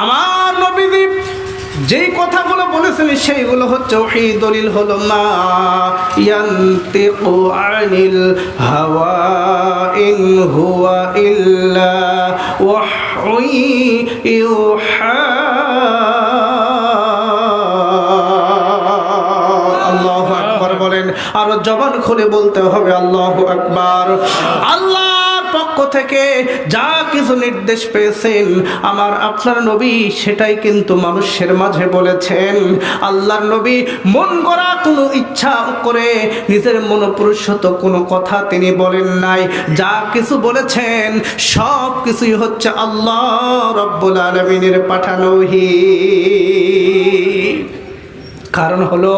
আমার নবীজি যেই কথাগুলো বলেছেন সেইগুলো হচ্ছে ওই দলিল হলো মা আনিল হাওয়া ইন হুয়া আল্লাহু আকবার বলেন, আর জবান খুলে বলতে হবে আল্লাহু আকবার। আল্লাহর পক্ষ থেকে যা কিছু নির্দেশ পেয়েছেন, আমার আপনার নবী সেটাই কিন্তু মানুষের মাঝে বলেছেন। আল্লাহর নবী মন গড়া কোনো ইচ্ছা করে নিজের মনোপুরুষত কোনো কথা তিনি বলেন নাই। যা কিছু বলেছেন, সব কিছুই হচ্ছে আল্লাহ রব্বুল আলমিনের পাঠানো হি কারণ হলো,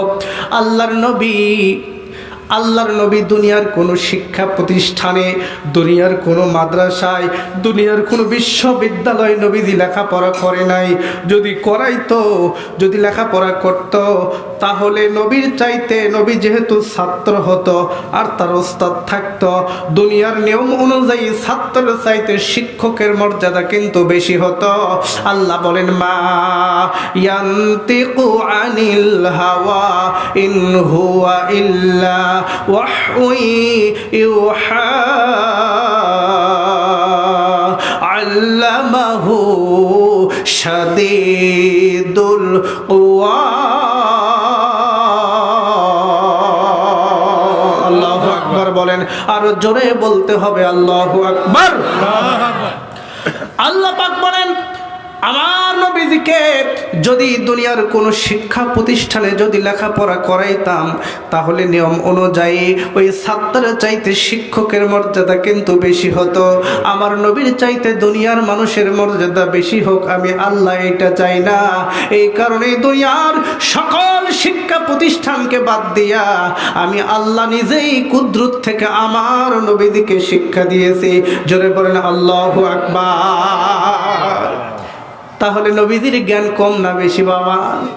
আল্লাহর নবী আল্লাহর নবী দুনিয়ার কোনো শিক্ষা প্রতিষ্ঠানে, দুনিয়ার কোনো মাদ্রাসায়, দুনিয়ার কোনো বিশ্ববিদ্যালয় নবীজি লেখাপড়া করে নাই। যদি করাইতো, যদি লেখাপড়া করত, তাহলে নবীর চাইতে নবী যেহেতু ছাত্র হতো আর তার ওস্তাদ থাকতো, দুনিয়ার নিয়ম অনুযায়ী ছাত্রের চাইতে শিক্ষকের মর্যাদা কিন্তু বেশি হতো। আল্লাহ বলেন, মা ইয়ান্তিকু আনিল হাওয়া ইন হুয়া ইল্লা ওয়াহয়ি ইউহা আল্লামাহু শাদীদুল কুওয়া আল্লাহু আকবার বলেন আর জোরে বলতে হবে আল্লাহু আকবার। আল্লাহ পাক বলেন আমার নবীজিকে যদি দুনিয়ার কোনো শিক্ষা প্রতিষ্ঠানে যদি লেখাপড়া করাইতাম, তাহলে নিয়ম অনুযায়ী ওই ছাত্রের চাইতে শিক্ষকের মর্যাদা কিন্তু বেশি হতো। আমার নবীর চাইতে দুনিয়ার মানুষের মর্যাদা বেশি হোক, আমি আল্লাহ এটা চাই না। এই কারণে দুনিয়ার সকল শিক্ষা প্রতিষ্ঠানকে বাদ দিয়া আমি আল্লাহ নিজেই কুদ্রুত থেকে আমার নবীদিকে শিক্ষা দিয়েছি। জোরে বলেন, আল্লাহ আকবার। তাহলে নবীজির জ্ঞান কম না বেশি বাবা।